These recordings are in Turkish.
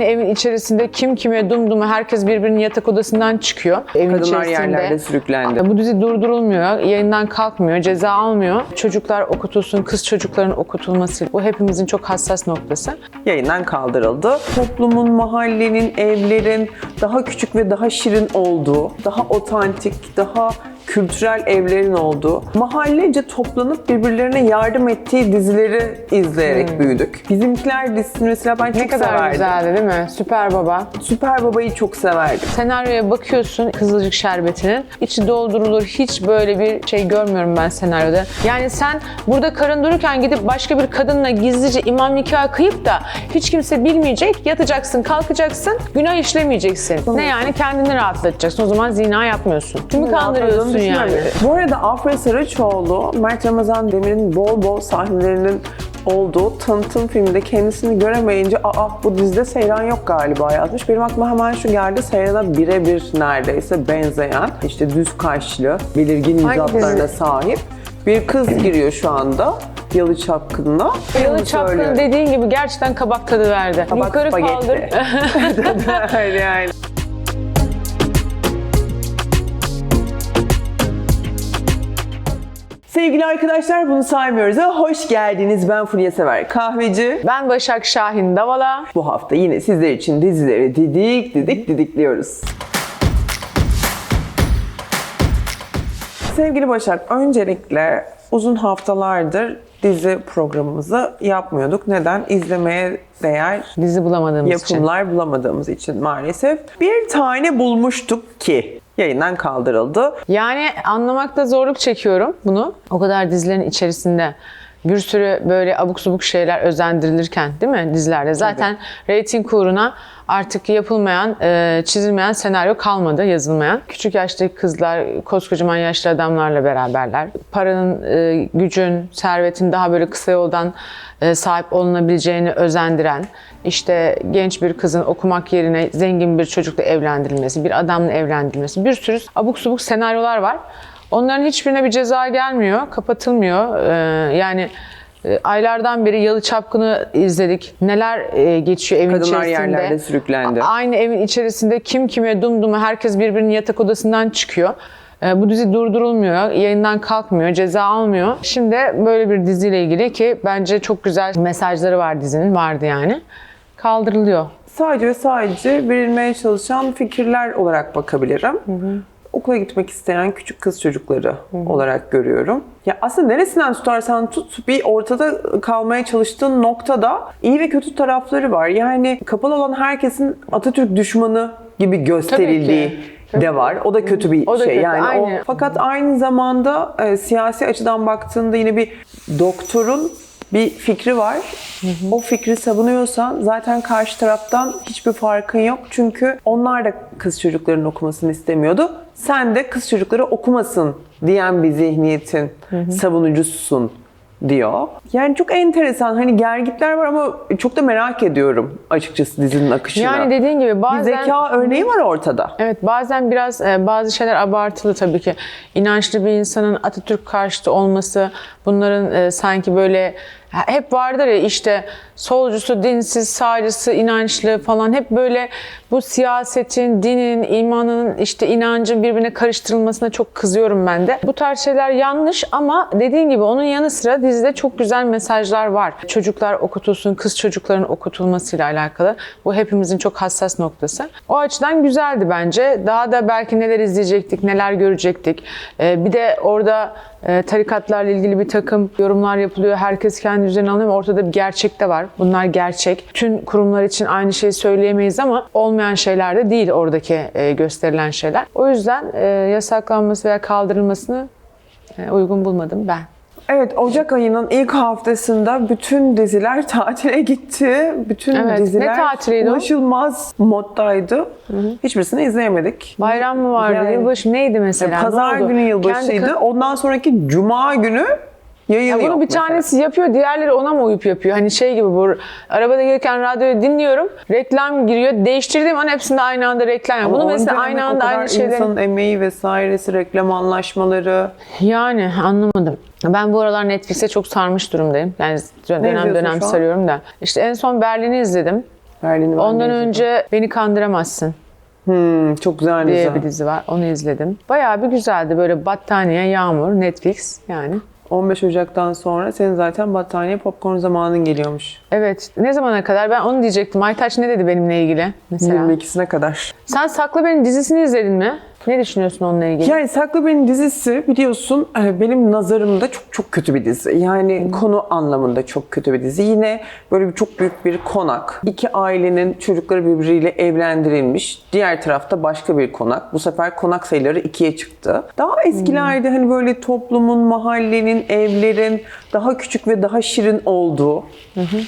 Aynı evin içerisinde kim kime dumdumu herkes birbirinin yatak odasından çıkıyor. Evin Kadınlar içerisinde. yerlerde sürüklendi. Bu dizi durdurulmuyor, yayından kalkmıyor, ceza almıyor. Çocuklar okutulsun, kız çocukların okutulması. Bu hepimizin çok hassas noktası. Yayından kaldırıldı. Toplumun, mahallenin, evlerin daha küçük ve daha şirin olduğu, daha otantik, daha kültürel evlerin olduğu, mahallece toplanıp birbirlerine yardım ettiği dizileri izleyerek büyüdük. Bizimkiler dizisini mesela ben çok Hmm. Ne kadar severdim. güzeldi değil mi? Süper Baba. Süper Baba'yı çok severdim. Senaryoya bakıyorsun Kızılcık Şerbeti'nin. içi doldurulur. Hiç böyle bir şey görmüyorum ben senaryoda. Yani sen burada karın dururken gidip başka bir kadınla gizlice imam nikahı kıyıp da hiç kimse bilmeyecek. Yatacaksın, kalkacaksın. Günah işlemeyeceksin. Ne yani? Kendini rahatlatacaksın. O zaman zina yapmıyorsun. Kimi kandırıyorsun yani? Bu arada Afra Saraçoğlu, Mert Ramazan Demir'in bol bol sahnelerinin olduğu tanıtım filminde kendisini göremeyince aa bu dizide Seyran yok galiba yazmış. Benim aklıma hemen şu geldi Seyran'a birebir neredeyse benzeyen işte düz kaşlı, belirgin mizatlarına sahip bir kız giriyor şu anda Yalı Çapkın'la. Yalı Çapkın dediğin gibi gerçekten kabak tadı verdi. Kabak Yukarı kaldır. Yani. Sevgili arkadaşlar bunu saymıyoruz. Hoş geldiniz. Ben Fulya Sever Kahveci. ben Başak Şahin Davala. Bu hafta yine sizler için dizileri didik didik didikliyoruz. Sevgili Başak, öncelikle uzun haftalardır dizi programımızı yapmıyorduk. Neden? İzlemeye değer Dizi bulamadığımız için. yapımlar bulamadığımız için maalesef. Bir tane bulmuştuk ki yayından kaldırıldı. Yani anlamakta zorluk çekiyorum bunu. O kadar dizilerin içerisinde bir sürü böyle abuk subuk şeyler özendirilirken değil mi dizilerde? Zaten reyting uğruna artık yapılmayan, e, çizilmeyen senaryo kalmadı, yazılmayan. Küçük yaştaki kızlar koskocaman yaşlı adamlarla beraberler. Paranın, e, gücün, servetin daha böyle kısa yoldan e, sahip olunabileceğini özendiren, işte genç bir kızın okumak yerine zengin bir çocukla evlendirilmesi, bir adamla evlendirilmesi, bir sürü abuk subuk senaryolar var. Onların hiçbirine bir ceza gelmiyor, kapatılmıyor. Ee, yani e, aylardan beri Yalı Çapkın'ı izledik. Neler e, geçiyor evin Kadınlar içerisinde. yerlerde sürüklendi. Aynı evin içerisinde kim kime dumdumu herkes birbirinin yatak odasından çıkıyor. Ee, Bu dizi durdurulmuyor, yayından kalkmıyor, ceza almıyor. Şimdi böyle bir diziyle ilgili ki bence çok güzel mesajları var dizinin, vardı yani. Kaldırılıyor. Sadece ve sadece verilmeye çalışan fikirler olarak bakabilirim. Okula gitmek isteyen küçük kız çocukları olarak görüyorum. Ya aslında neresinden tutarsan tut bir ortada kalmaya çalıştığın noktada iyi ve kötü tarafları var. Yani kapalı olan herkesin Atatürk düşmanı gibi gösterildiği de var. O da kötü bir O şey. kötü, yani o aynı. fakat aynı zamanda e, siyasi açıdan baktığında yine bir doktorun bir fikri var. O fikri savunuyorsan zaten karşı taraftan hiçbir farkın yok. Çünkü onlar da kız çocukların okumasını istemiyordu. Sen de kız çocukları okumasın diyen bir zihniyetin savunucususun diyor. Yani çok enteresan. Hani gergitler var ama çok da merak ediyorum açıkçası dizinin akışını. Yani dediğin gibi bir bazen... zeka örneği var ortada. Evet bazen biraz e, bazı şeyler abartılı tabii ki. İnançlı bir insanın Atatürk karşıtı olması, bunların e, sanki böyle hep vardır ya işte solcusu, dinsiz, sağcısı, inançlı falan hep böyle bu siyasetin, dinin, imanın, işte inancın birbirine karıştırılmasına çok kızıyorum ben de. Bu tarz şeyler yanlış ama dediğin gibi onun yanı sıra dizide çok güzel mesajlar var. Çocuklar okutulsun, kız çocukların okutulmasıyla alakalı. Bu hepimizin çok hassas noktası. O açıdan güzeldi bence. Daha da belki neler izleyecektik, neler görecektik. Ee, bir de orada e, tarikatlarla ilgili bir takım yorumlar yapılıyor. Herkes kendi üzerine alıyor ama ortada bir gerçek de var. Bunlar gerçek. Tüm kurumlar için aynı şeyi söyleyemeyiz ama olmayan şeyler de değil oradaki e, gösterilen şeyler. O yüzden e, yasaklanması veya kaldırılmasını e, uygun bulmadım ben. Evet, Ocak ayının ilk haftasında bütün diziler tatile gitti. Bütün Evet, ne diziler tatiliydi o? ulaşılmaz moddaydı. Hiçbirisini izleyemedik. Bayram mı vardı? Yani- Yılbaşı neydi mesela? Ne Pazar oldu? günü Kendi yılbaşıydı. kı- Ondan sonraki cuma günü Ya yayılıyor. bunu bir mesela. tanesi yapıyor, diğerleri ona mı uyup yapıyor? Hani şey gibi bu arabada gelirken radyoyu dinliyorum, reklam giriyor, değiştirdiğim an hepsinde aynı anda reklam. Ama bunu mesela aynı anda aynı şeyleri... insanın emeği vesairesi, reklam anlaşmaları. Yani anlamadım. Ben bu aralar Netflix'e çok sarmış durumdayım. Yani dönem dönem sarıyorum da. İşte en son Berlin'i izledim. Berlin'i Ondan izledim. önce Beni Kandıramazsın Hmm, çok güzel diye dizi. bir dizi var. Onu izledim. Bayağı bir güzeldi. Böyle battaniye, yağmur, Netflix yani. 15 Ocak'tan sonra senin zaten battaniye popcorn zamanın geliyormuş. Evet. Ne zamana kadar? Ben onu diyecektim. Aytaç ne dedi benimle ilgili mesela? 22'sine kadar. Sen Sakla Beni dizisini izledin mi? Ne düşünüyorsun onunla ilgili? Yani Saklı Beni dizisi biliyorsun e, benim nazarımda çok çok kötü bir dizi. Yani konu anlamında çok kötü bir dizi. Yine böyle bir çok büyük bir konak. İki ailenin çocukları birbiriyle evlendirilmiş. Diğer tarafta başka bir konak. Bu sefer konak sayıları ikiye çıktı. Daha eskilerde hani böyle toplumun, mahallenin, evlerin daha küçük ve daha şirin olduğu,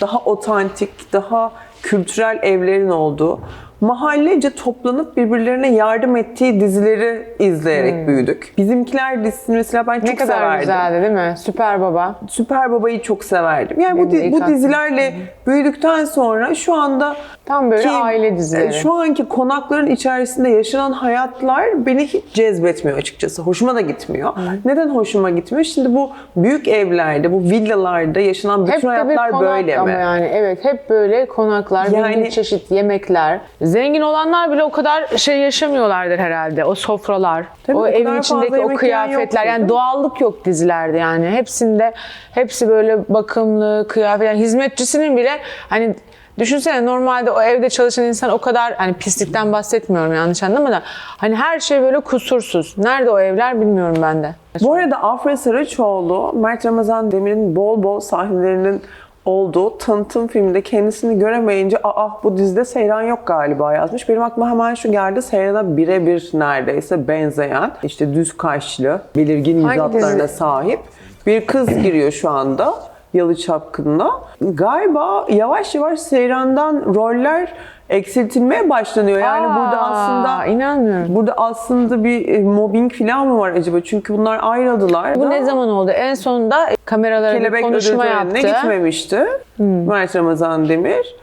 daha otantik, daha kültürel evlerin olduğu mahallece toplanıp birbirlerine yardım ettiği dizileri izleyerek büyüdük. Bizimkiler dizisini mesela ben çok ne kadar severdim. güzeldi değil mi? Süper Baba. Süper Baba'yı çok severdim. Yani bu, Benim di- bu dizilerle büyüdükten sonra şu anda Tam böyle ki, aile dizileri. e, Şu anki konakların içerisinde yaşanan hayatlar beni hiç cezbetmiyor açıkçası. Hoşuma da gitmiyor. Neden hoşuma gitmiyor? Şimdi bu büyük evlerde, bu villalarda yaşanan bütün Hep hayatlar böyle ama mi? yani evet hep böyle konaklar, Yani- çeşit yemekler. Zengin olanlar bile o kadar şey yaşamıyorlardır herhalde. O sofralar, Tabii o o evin içindeki o kıyafetler. Yani doğallık yok dizilerde yani. Hepsinde hepsi böyle bakımlı kıyafet. Yani hizmetçisinin bile hani Düşünsene normalde o evde çalışan insan o kadar hani pislikten bahsetmiyorum yanlış anlama da hani her şey böyle kusursuz. Nerede o evler bilmiyorum ben de. Bu arada Afra Saraçoğlu, Mert Ramazan Demir'in bol bol sahnelerinin olduğu tanıtım filminde kendisini göremeyince aa bu dizide Seyran yok galiba yazmış. Benim aklıma hemen şu geldi. Seyran'a birebir neredeyse benzeyen işte düz kaşlı, belirgin yüz hatlarına sahip bir kız giriyor şu anda. Yalı Çapkın'la. Galiba yavaş yavaş Seyran'dan roller eksiltilmeye başlanıyor. Yani burada Aa, aslında inanmıyorum. Burada aslında bir e, mobbing falan mı var acaba? Çünkü bunlar ayrıldılar. Bu da ne zaman oldu? En sonunda kameralara bir Kelebek konuşma ödül yaptı. gitmemişti. Mert Ramazan Demir.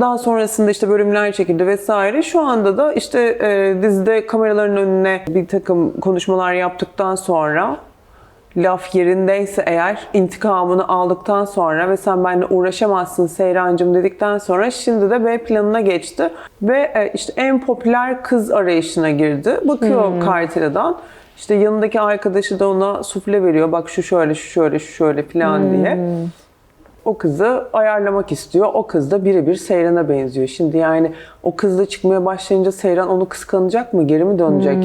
Daha sonrasında işte bölümler çekildi vesaire. Şu anda da işte e, dizide kameraların önüne bir takım konuşmalar yaptıktan sonra laf yerindeyse eğer intikamını aldıktan sonra ve sen benimle uğraşamazsın Seyrancığım dedikten sonra şimdi de B planına geçti ve e, işte en popüler kız arayışına girdi. Bakıyor Kartela'dan. İşte yanındaki arkadaşı da ona sufle veriyor. Bak şu şöyle, şu şöyle, şu şöyle falan diye. O kızı ayarlamak istiyor. O kız da birebir Seyran'a benziyor. Şimdi yani o kızla çıkmaya başlayınca Seyran onu kıskanacak mı? Geri mi dönecek?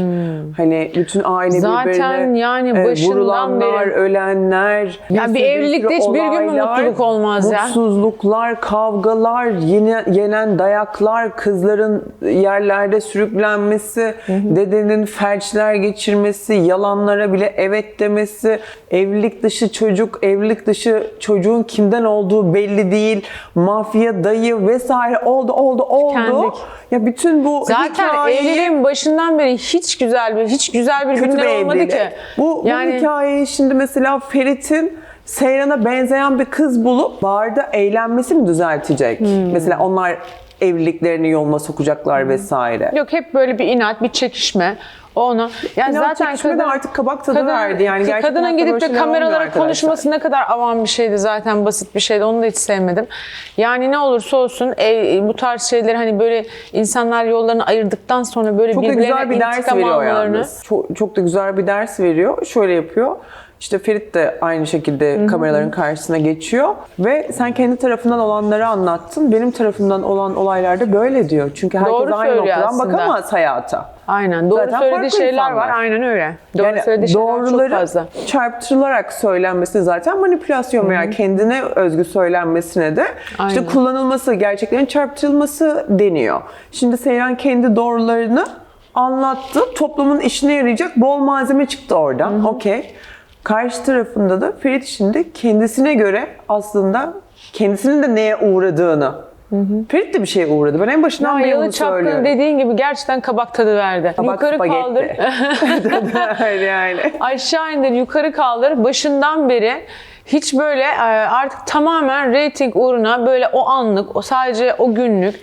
Hani bütün aile Zaten birbirine yani e, başından vurulanlar, beri- ölenler. Ya bir evlilikte sürü hiçbir gün mü mutluluk olmaz ya? Mutsuzluklar, kavgalar, yine, yenen dayaklar, kızların yerlerde sürüklenmesi, dedenin felçler geçirmesi, yalanlara bile evet demesi, evlilik dışı çocuk, evlilik dışı çocuğun kimden olduğu belli değil, mafya dayı vesaire oldu oldu oldu. Tükendik. Ya bütün bu Zaten hikayeyi evliliğin başından beri hiç güzel bir hiç güzel bir kötü bir günler olmadı evlilik. ki. Bu, yani bu hikayeyi şimdi mesela Ferit'in Seyran'a benzeyen bir kız bulup barda eğlenmesi mi düzeltecek? Hmm. Mesela onlar evliliklerini yoluna sokacaklar vesaire. yok hep böyle bir inat, bir çekişme. O ona. Yani İnat zaten çekişme de kadın, artık kabak tadı kadın- verdi. Yani gerçek kadının gidip de kameralara konuşması ne kadar avam bir şeydi zaten basit bir şeydi. Onu da hiç sevmedim. Yani ne olursa olsun e, bu tarz şeyleri hani böyle insanlar yollarını ayırdıktan sonra böyle Çok birbirlerine güzel bir ders intikam veriyor almalarını. yalnız. Çok, çok da güzel bir ders veriyor. Şöyle yapıyor. İşte Ferit de aynı şekilde kameraların karşısına geçiyor ve sen kendi tarafından olanları anlattın. Benim tarafımdan olan olaylarda böyle diyor. Çünkü herkes Doğru aynı söylüyor noktadan aslında. bakamaz hayata. Aynen. Doğru Zaten söylediği farklı şeyler insanlar. var. Aynen öyle. Doğru yani söylediği şeyler çok fazla. çarpıtılarak söylenmesi zaten manipülasyon veya kendine özgü söylenmesine de işte Aynen. kullanılması, gerçeklerin çarpıtılması deniyor. Şimdi Seyran kendi doğrularını anlattı. Toplumun işine yarayacak bol malzeme çıktı oradan. Okey. Karşı tarafında da Ferit şimdi kendisine göre aslında kendisinin de neye uğradığını Ferit de bir şeye uğradı. Ben en başından Ya beri onu çapkın söylüyorum. dediğin gibi gerçekten kabak tadı verdi. Kabak yukarı spagetti. kaldır. yani. Aşağı indir, yukarı kaldır. Başından beri hiç böyle e, artık tamamen reyting uğruna böyle o anlık, o sadece o günlük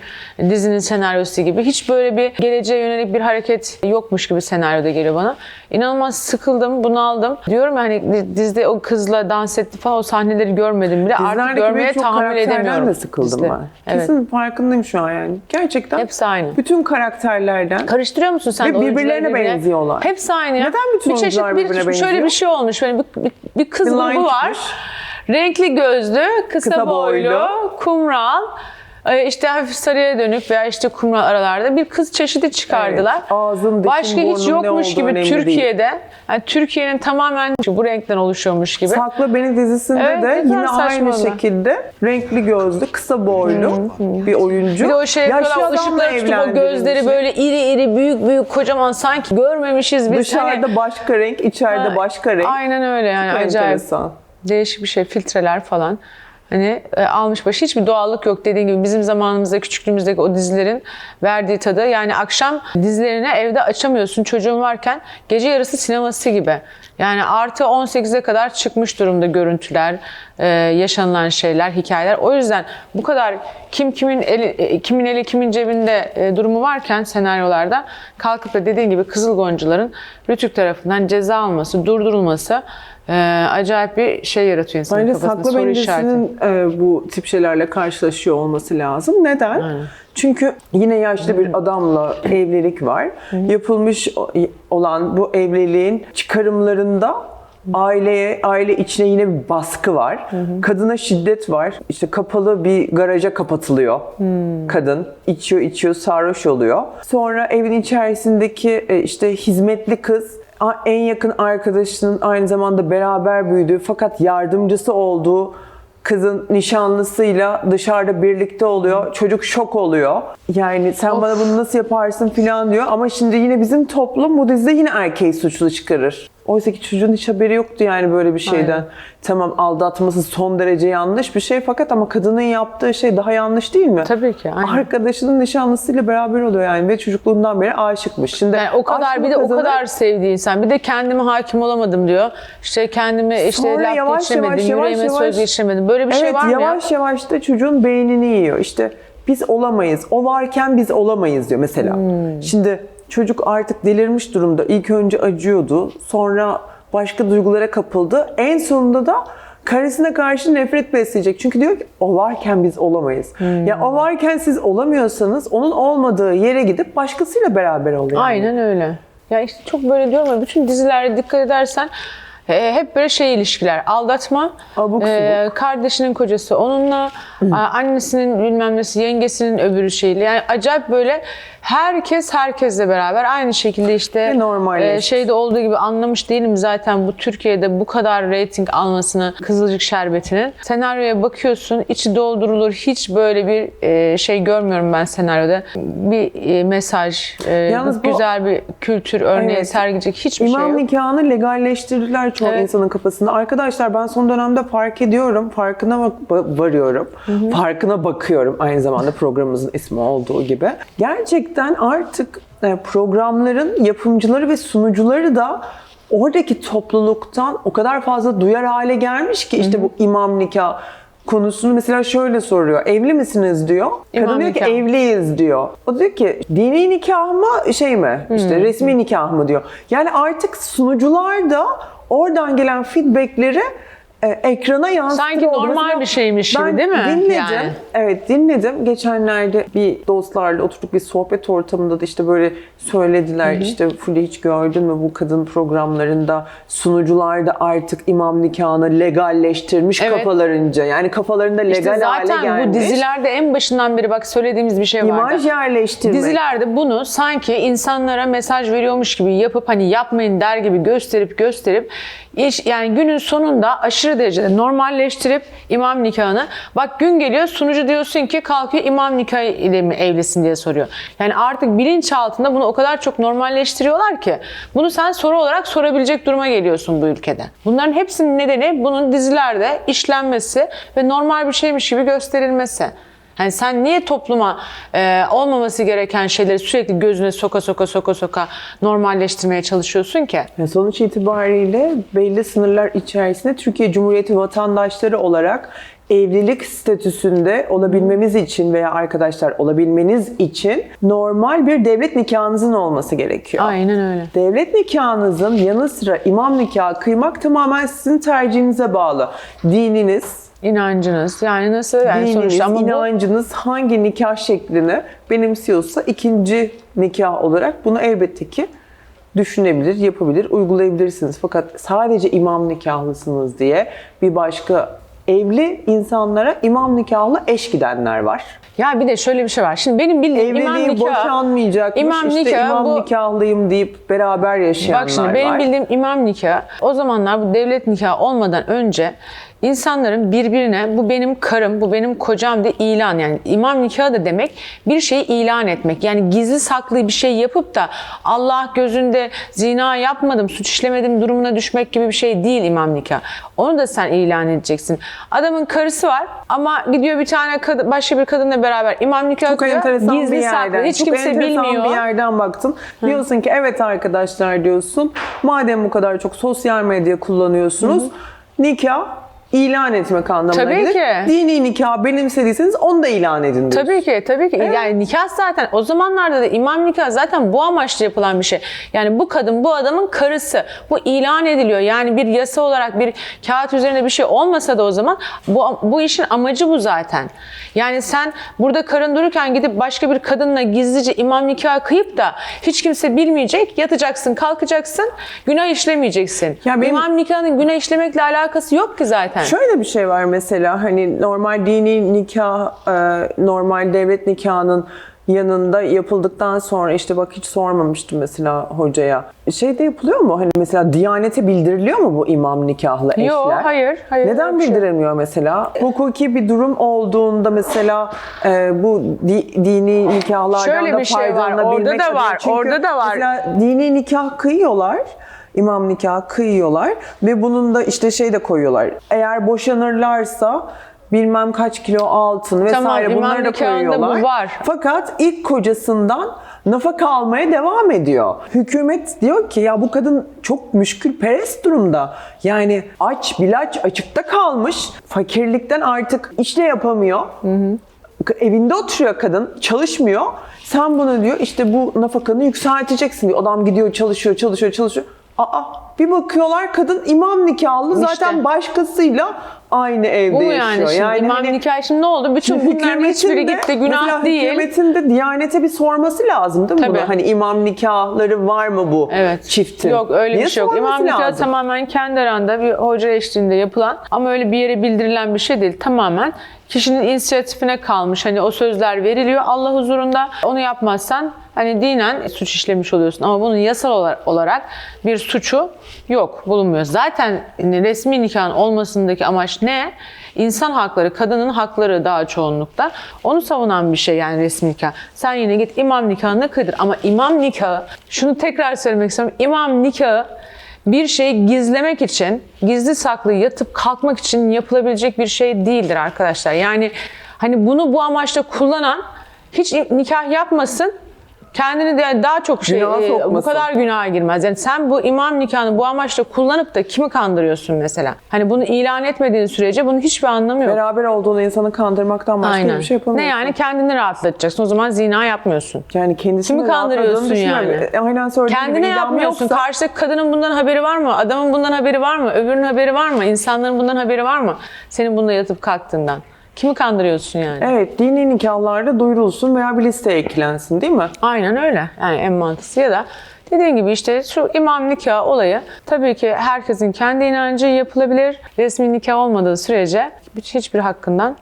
dizinin senaryosu gibi hiç böyle bir geleceğe yönelik bir hareket yokmuş gibi senaryoda geliyor bana. İnanılmaz sıkıldım, bunaldım. Diyorum ya hani di- dizide o kızla dans etti falan o sahneleri görmedim bile. Artık Dizilerdeki görmeye tahammül edemiyorum. de sıkıldım dizide. ben. Evet. Kesin farkındayım şu an yani. Gerçekten Hepsi aynı. bütün karakterlerden Karıştırıyor musun sen Ve birbirlerine birbirine? benziyorlar. Hepsi aynı. Neden bütün bir çeşit oyuncular bir, birbirine Şöyle benziyor? bir şey olmuş. Böyle bir, bir, bir kız grubu var. çıkmış. Renkli gözlü, kısa, Kısa boylu, boylu. kumral, e, işte hafif sarıya dönük veya işte kumral aralarda bir kız çeşidi çıkardılar. Evet, ağzın, dişin, Başka hiç yokmuş gibi Türkiye'de, yani Türkiye'nin tamamen bu renkten oluşuyormuş gibi. Saklı Beni dizisinde Evet, de yine aynı şekilde renkli gözlü, kısa boylu bir oyuncu. Bir de o şey yapıyorlar, ışıkları tutup o gözleri böyle iri iri, büyük büyük, kocaman sanki görmemişiz biz. Dışarıda Hani- başka renk, içeride Ha, başka renk. Aynen öyle yani Çok acayip. enteresan. Değişik bir şey, filtreler falan. Hani e, almış başı hiçbir doğallık yok dediğin gibi bizim zamanımızda küçüklüğümüzdeki o dizilerin verdiği tadı. Yani akşam dizilerini evde açamıyorsun çocuğun varken gece yarısı sineması gibi. Yani artı 18'e kadar çıkmış durumda görüntüler, e, yaşanılan şeyler, hikayeler. O yüzden bu kadar kim kimin eli, e, kimin eli kimin cebinde e, durumu varken senaryolarda kalkıp da dediğin gibi Kızıl Goncaların Rütük tarafından ceza alması, durdurulması e, acayip bir şey yaratıyor insanın Bence kafasında Saklı soru işareti. e, bu tip şeylerle karşılaşıyor olması lazım. Neden? Çünkü yine yaşlı bir adamla evlilik var. Yapılmış o- olan bu evliliğin çıkarımlarında aileye, aile içine yine bir baskı var. Kadına şiddet var. İşte kapalı bir garaja kapatılıyor kadın. içiyor içiyor sarhoş oluyor. Sonra evin içerisindeki e, işte hizmetli kız en yakın arkadaşının aynı zamanda beraber büyüdüğü fakat yardımcısı olduğu kızın nişanlısıyla dışarıda birlikte oluyor. Çocuk şok oluyor. Yani sen bana bunu nasıl yaparsın filan diyor. Ama şimdi yine bizim toplum bu dizide yine erkeği suçlu çıkarır. Oysa ki çocuğun hiç haberi yoktu yani böyle bir şeyden. Aynen. Tamam aldatması son derece yanlış bir şey fakat ama kadının yaptığı şey daha yanlış değil mi? Tabii ki, aynen. Arkadaşının nişanlısıyla beraber oluyor yani ve çocukluğundan beri aşıkmış. Şimdi Yani o kadar bir de o kazanır. kadar sevdiği insan. Bir de kendime hakim olamadım diyor. İşte kendime işte Sonra laf yavaş geçiremedim, yavaş, yavaş yüreğime yavaş- söz geçiremedim. Böyle bir evet, şey var mı ya? yavaş yavaş da çocuğun beynini yiyor. İşte biz olamayız. O varken biz olamayız diyor mesela. Hmm. Şimdi çocuk artık delirmiş durumda. İlk önce acıyordu. Sonra başka duygulara kapıldı. En sonunda da karısına karşı nefret besleyecek. Çünkü diyor ki o varken biz olamayız. Hmm. Ya o varken siz olamıyorsanız onun olmadığı yere gidip başkasıyla beraber oluyor. Aynen öyle. Ya işte çok böyle diyorum ya bütün dizilerde dikkat edersen hep böyle şey ilişkiler. Aldatma, Abuk e, kardeşinin kocası onunla, a- annesinin bilmem nesi, yengesinin öbürü şeyle. Yani acayip böyle herkes herkesle beraber aynı şekilde işte e, şeyde olduğu gibi anlamış değilim zaten bu Türkiye'de bu kadar reyting almasını Kızılcık Şerbeti'nin. Senaryoya bakıyorsun içi doldurulur hiç böyle bir e, şey görmüyorum ben senaryoda. Bir e, mesaj, e, Yalnız bu- güzel bir kültür örneği Evet. sergileyecek hiçbir İmam şey yok. nikahını legalleştirdiler çoğu Evet. insanın kafasında. Arkadaşlar ben son dönemde fark ediyorum, farkına bak- ba- varıyorum, farkına bakıyorum aynı zamanda programımızın ismi olduğu gibi. Gerçekten artık e, programların yapımcıları ve sunucuları da oradaki topluluktan o kadar fazla duyar hale gelmiş ki işte bu imam nikah konusunu mesela şöyle soruyor. Evli misiniz diyor. İmam Kadın diyor ki nikah. evliyiz diyor. O diyor ki dini nikah mı şey mi? İşte resmi nikah mı diyor. Yani artık sunucular da oradan gelen feedbackleri e, ekrana yansıtıyor. Sanki normal bir şeymiş gibi, değil mi? Dinledim. Yani. Evet dinledim. Geçenlerde bir dostlarla oturduk bir sohbet ortamında da işte böyle söylediler. işte Fulya hiç gördün mü bu kadın programlarında sunucular da artık imam nikahını legalleştirmiş Evet. kafalarınca. Yani kafalarında legal İşte hale zaten gelmiş. bu dizilerde en başından beri bak söylediğimiz bir şey vardı. İmaj yerleştirmek. Dizilerde bunu sanki insanlara mesaj veriyormuş gibi yapıp hani yapmayın der gibi gösterip gösterip iş, yani günün sonunda aşırı derecede normalleştirip imam nikahını bak gün geliyor sunucu diyorsun ki kalkıyor imam nikahı ile mi evlisin diye soruyor. Yani artık bilinç altında bunu o kadar çok normalleştiriyorlar ki bunu sen soru olarak sorabilecek duruma geliyorsun bu ülkede. Bunların hepsinin nedeni bunun dizilerde işlenmesi ve normal bir şeymiş gibi gösterilmesi. Yani sen niye topluma e, olmaması gereken şeyleri sürekli gözüne soka soka soka soka normalleştirmeye çalışıyorsun ki? Ya sonuç itibariyle belli sınırlar içerisinde Türkiye Cumhuriyeti vatandaşları olarak evlilik statüsünde olabilmemiz için veya arkadaşlar olabilmeniz için normal bir devlet nikahınızın olması gerekiyor. Aynen öyle. Devlet nikahınızın yanı sıra imam nikahı kıymak tamamen sizin tercihinize bağlı. Dininiz, İnancınız yani nasıl yani dininiz, sonuçta ama bu inancınız hangi nikah şeklini benimsiyorsa ikinci nikah olarak bunu elbette ki düşünebilir, yapabilir, uygulayabilirsiniz. Fakat sadece imam nikahlısınız diye bir başka evli insanlara imam nikahlı eş gidenler var. ya bir de şöyle bir şey var. Şimdi benim bildiğim imam Evliliği nikahı boşanmayacakmış, imam işte nikahı imam bu- nikahlıyım deyip beraber yaşayanlar Bak şimdi benim var. bildiğim imam nikahı o zamanlar bu devlet nikahı olmadan önce insanların birbirine bu benim karım, bu benim kocam diye ilan yani imam nikahı da demek bir şeyi ilan etmek. Yani gizli saklı bir şey yapıp da Allah gözünde zina yapmadım, suç işlemedim durumuna düşmek gibi bir şey değil imam nikahı. Onu da sen ilan edeceksin. Adamın karısı var ama gidiyor bir tane kadın, başka bir kadınla beraber imam nikahı Çok enteresan Gizli bir saklı. yerden. Hiç çok kimse bilmiyor. bir yerden baktın. Diyorsun ki evet arkadaşlar diyorsun. Madem bu kadar çok sosyal medya kullanıyorsunuz. Nikah ilan etmek anlamına Tabii gelir. ki. Dini nikah benimsediyseniz onu da ilan edin diyorsun. Tabii ki, tabii ki. Yani nikah zaten o zamanlarda da imam nikah zaten bu amaçla yapılan bir şey. Yani bu kadın bu adamın karısı. Bu ilan ediliyor. Yani bir yasa olarak bir kağıt üzerinde bir şey olmasa da o zaman bu bu işin amacı bu zaten. Yani sen burada karın dururken gidip başka bir kadınla gizlice imam nikahı kıyıp da hiç kimse bilmeyecek. Yatacaksın, kalkacaksın. Günah işlemeyeceksin. Ya benim- İmam nikahının günah işlemekle alakası yok ki zaten. Şöyle bir şey var mesela hani normal dini nikah, e, normal devlet nikahının yanında yapıldıktan sonra işte bak hiç sormamıştım mesela hocaya. Şey de yapılıyor mu? Hani mesela Diyanete bildiriliyor mu bu imam nikahlı eşler? Yok, hayır, hayır. Neden bir şey bildirilmiyor mesela? Hukuki bir durum olduğunda mesela e, bu di- dini nikahlardan Şöyle da bir şey var, orada da var, Çünkü orada da var. Mesela dini nikah kıyıyorlar. İmam nikah kıyıyorlar ve bunun da işte şey de koyuyorlar. Eğer boşanırlarsa bilmem kaç kilo altın vesaire imam bunları da nikahında bu koyuyorlar. var. Fakat ilk kocasından nafaka almaya devam ediyor. Hükümet diyor ki ya bu kadın çok müşkülperest durumda. Yani aç bilaç açıkta kalmış. Fakirlikten artık iş de yapamıyor. Evinde oturuyor kadın, çalışmıyor. Sen bunu diyor işte bu nafakanı yükselteceksin diyor. Adam gidiyor çalışıyor, çalışıyor, çalışıyor. Aa bir bakıyorlar kadın imam nikahlı zaten İşte. başkasıyla aynı evde Bu yaşıyor. yani şimdi imam hani- nikahı şimdi ne oldu? Bütün bunların hiçbiri gitti günah değil. Hükümetin de Diyanete bir sorması lazım değil mi Tabii. bunu? Hani imam nikahları var mı bu Evet. çiftin? Yok öyle Diye bir şey yok. İmam nikahı tamamen kendi aranda bir hoca eşliğinde yapılan ama öyle bir yere bildirilen bir şey değil. Tamamen kişinin inisiyatifine kalmış. Hani o sözler veriliyor Allah huzurunda. Onu yapmazsan hani dinen suç işlemiş oluyorsun. Ama bunun yasal olar- olarak bir suçu yok, bulunmuyor. Zaten resmi nikahın olmasındaki amaç ne? İnsan hakları, kadının hakları daha çoğunlukta. Onu savunan bir şey yani resmi nikah. Sen yine git imam nikahını kıydır. Ama imam nikahı, şunu tekrar söylemek istiyorum. İmam nikahı bir şeyi gizlemek için, gizli saklı yatıp kalkmak için yapılabilecek bir şey değildir arkadaşlar. Yani hani bunu bu amaçla kullanan hiç nikah yapmasın. Kendini de daha çok şey Günaha e, bu sokmasın. kadar günaha girmez. Yani sen bu imam nikahını bu amaçla kullanıp da kimi kandırıyorsun mesela? Hani bunu ilan etmediğin sürece bunun hiçbir anlamı yok. Beraber olduğunu insanı kandırmaktan başka Aynen. bir şey ne yapamıyorsun. yani kendini rahatlatacaksın. O zaman zina yapmıyorsun. Yani kendisini Kimi kandırıyorsun yani? E, Aynen söylediğim gibi Kendine idam yapmıyorsun. yoksa- Karşıdaki kadının bundan haberi var mı? Adamın bundan haberi var mı? Öbürünün haberi var mı? İnsanların bundan haberi var mı? Senin bunda yatıp kalktığından. Kimi kandırıyorsun yani? Evet, dini nikahlarda duyurulsun veya bir listeye eklensin değil mi? Aynen öyle. Yani en mantıklısı ya da dediğim gibi işte şu imam nikah olayı tabii ki herkesin kendi inancı yapılabilir. Resmi nikah olmadığı sürece hiç- hiçbir hakkından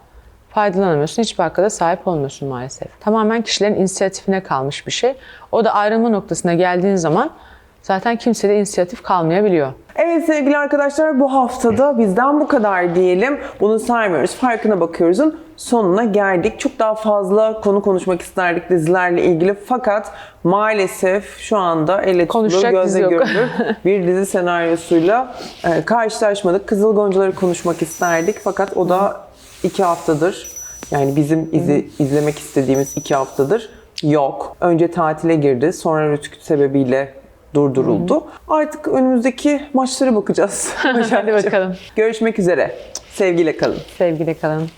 faydalanamıyorsun. Hiçbir hakka da sahip olmuyorsun maalesef. Tamamen kişilerin inisiyatifine kalmış bir şey. O da ayrılma noktasına geldiğin zaman zaten kimsede inisiyatif kalmayabiliyor. Evet sevgili arkadaşlar bu haftada bizden bu kadar diyelim. Bunu saymıyoruz. Farkına bakıyoruz'un sonuna geldik. Çok daha fazla konu konuşmak isterdik dizilerle ilgili. Fakat maalesef şu anda elle tutulur, gözle görülür bir dizi senaryosuyla e, karşılaşmadık. Kızıl Goncaları konuşmak isterdik. Fakat o da iki haftadır Yani bizim izi, izlemek istediğimiz iki haftadır yok. Önce tatile girdi, sonra rütük sebebiyle durduruldu. Artık önümüzdeki maçlara bakacağız. Hadi bakalım. Görüşmek üzere. Sevgiyle kalın. Sevgiyle kalın.